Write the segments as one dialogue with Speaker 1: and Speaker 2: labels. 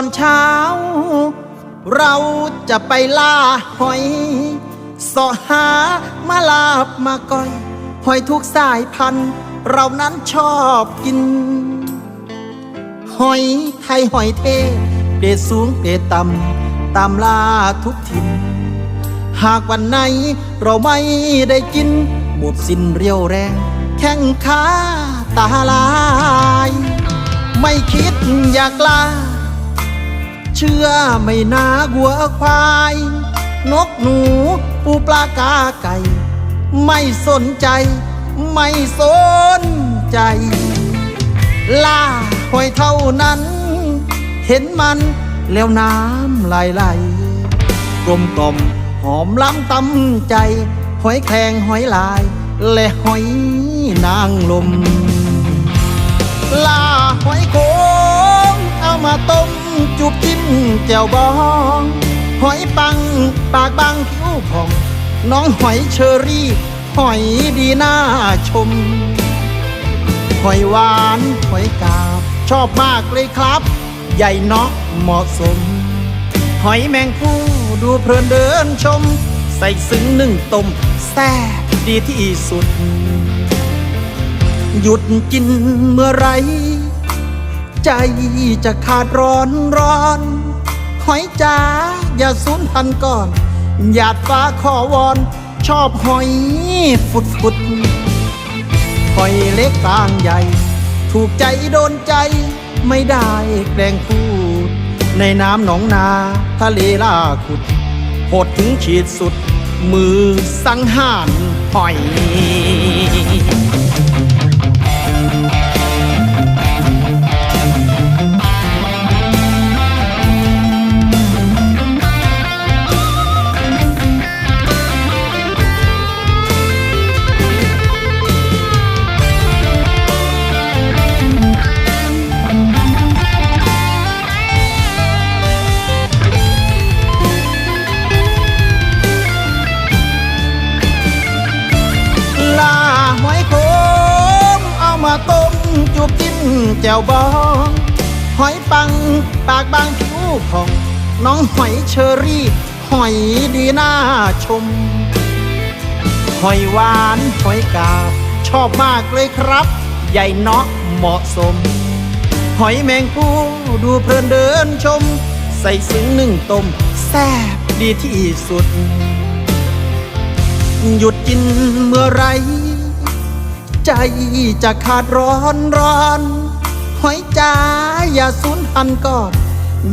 Speaker 1: อนเช้า เราจะไปล่าหอยสาะหามาลาบมาก้อย หอยทุกสายพันธุ์ เรานั้นชอบกิน หอยไทยหอยเทเกรดสูงเกรดต่ำตามล่าทุกถิ่นหากวันไหนเราไม่ได้กิน หมดสิ้นเรียวแรง แข้งขาตาลาย ไม่คิดอยากลา เชื่อไม่นาวัวควาย นกหนูปูปลากาไก่ ไม่สนใจ ไม่สนใจ ล่าหอยเท่านั้น เห็นมันแล้วน้ำไหลไหลกลมกลมหอมล้ำตำใจ หอยแครงหอยลาย และหอยนางลมลาหอยโขงเอามาต้ม จุบจิ้มแจ่วบองหอยปังปากบางผิวผ่อง น้องหอยเชอรี่ หอยดีน่าชม หอยหวานหอยกาบ ชอบมากเลยครับ ใหญ่เนาะเหมาะสม หอยแมงผู้ดูเพลินเดินชม ใส่ซึ้งหนึ่งต้มแซ่บดีที่สุด หยุดกินเมื่อไร ใจจะขาดร้อนร้อนหอยจ๋าอย่าสูญพันธุ์ก่อน หยาดฟ้าขอวอน ชอบหอยฟุดฟุดหอยเล็กกลางใหญ่ ถูกใจโดนใจไม่ได้แกล้งพูด ในน้ำหนองนาทะเลล่าขุดโหดถึงขีดสุด มือสังหารหอย ต้มจุบจิ้มแจ่วบอง หอยปังปากบางผิวผ่อง น้องหอยเชอรี่ หอยดีน่าชม หอยหวานหอยกาบชอบมากเลยครับ ใหญ่เนาะเหมาะสม หอยแมงปูดูเพลินเดินชม ใส่ซึ้งหนึ่งต้มแซ่บดีที่สุด หยุดกินเมื่อไร ใจจะขาดร้อนร้อนหอยจ๋าอย่าสูญพันก่อน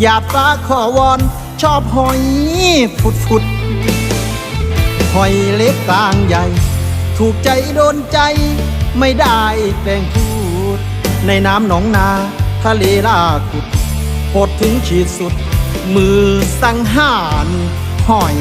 Speaker 1: อย่าฟ้าขอวอน ชอบหอยฟุดฟุดหอยเล็กกลางใหญ่ ถูกใจโดนใจ ไม่ได้แกล้งพูด ในน้ำหนองนาทะเลล่าขุดโหดถึงขีดสุด มือสังหารหอย